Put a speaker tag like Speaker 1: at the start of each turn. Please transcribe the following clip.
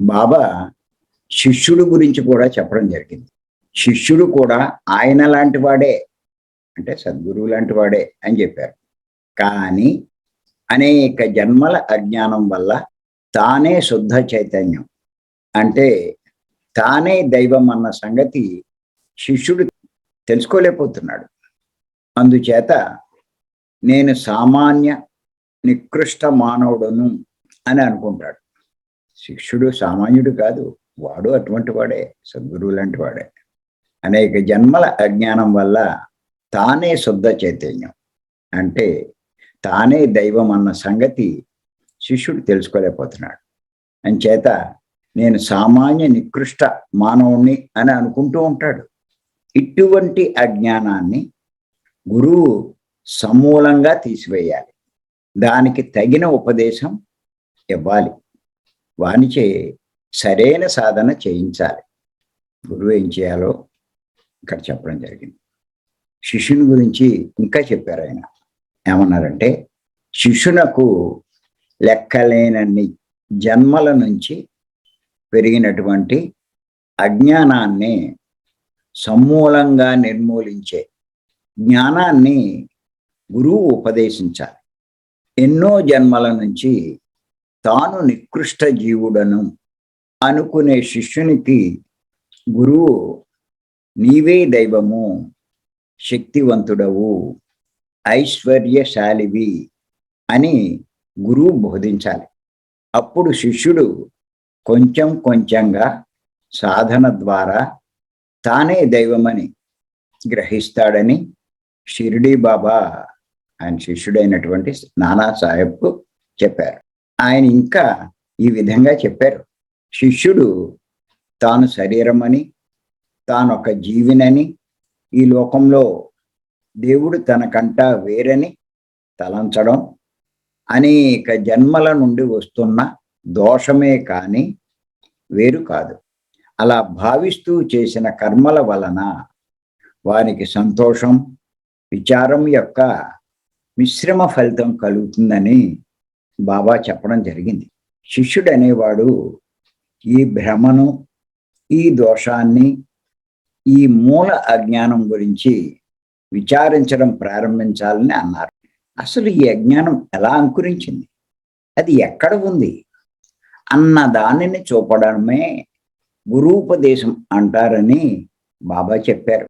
Speaker 1: బాబా శిష్యుడు గురించి కూడా చెప్పడం జరిగింది. శిష్యుడు కూడా ఆయన లాంటి వాడే అంటే సద్గురువు లాంటి వాడే అని చెప్పారు. కానీ అనేక జన్మల అజ్ఞానం వల్ల తానే శుద్ధ చైతన్యం. అంటే తానే దైవం అన్న సంగతి శిష్యుడు తెలుసుకోలేకపోతున్నాడు. అందుచేత నేను సామాన్య నికృష్ట మానవుడును అని అనుకుంటాడు. శిష్యుడు సామాన్యుడు కాదు వాడు అటువంటి వాడే సద్గురువు లాంటి వాడే. అనేక జన్మల అజ్ఞానం వల్ల తానే శుద్ధ చైతన్యం. అంటే తానే దైవం అన్న సంగతి శిష్యుడు తెలుసుకోలేకపోతున్నాడు. అంచేత నేను సామాన్య నికృష్ట మానవుణ్ణి అని అనుకుంటూ ఉంటాడు. ఇటువంటి అజ్ఞానాన్ని గురువు సమూలంగా తీసివేయాలి. దానికి తగిన ఉపదేశం ఇవ్వాలి. వానిచే సరైన సాధన చేయించాలి. గురువు ఏం చేయాలో ఇక్కడ చెప్పడం జరిగింది. శిష్యుని గురించి ఇంకా చెప్పారు ఆయన. ఏమన్నారంటే శిష్యునకు లెక్కలేనన్ని జన్మల నుంచి పెరిగినటువంటి అజ్ఞానాన్ని సమూలంగా నిర్మూలించే జ్ఞానాన్ని గురువు ఉపదేశించాలి. ఎన్నో జన్మల నుంచి తాను నికృష్ట జీవుడను అనుకునే శిష్యునికి గురువు నీవే దైవము శక్తివంతుడవు ఐశ్వర్యశాలివి అని గురువు బోధించాలి. అప్పుడు శిష్యుడు కొంచెం కొంచెంగా సాధన ద్వారా తానే దైవమని గ్రహిస్తాడని షిరిడి బాబా ఆయన శిష్యుడైనటువంటి నానా సాహెబ్కు చెప్పారు. ఆయన ఇంకా ఈ విధంగా చెప్పారు. శిష్యుడు తాను శరీరం అని తాను ఒక జీవినని ఈ లోకంలో దేవుడు తనకంట వేరని తలంచడం అనేక జన్మల నుండి వస్తున్న దోషమే కానీ వేరు కాదు. అలా భావిస్తూ చేసిన కర్మల వలన వారికి సంతోషం విచారం యొక్క మిశ్రమ ఫలితం కలుగుతుందని బాబా చెప్పడం జరిగింది. శిష్యుడు అనేవాడు ఈ భ్రమను ఈ దోషాన్ని ఈ మూల అజ్ఞానం గురించి విచారించడం ప్రారంభించాలని అన్నారు. అసలు ఈ అజ్ఞానం ఎలా అంకురించింది? అది ఎక్కడ ఉంది? అన్న దానిని చూపడమే గురూపదేశం అంటారని బాబా చెప్పారు.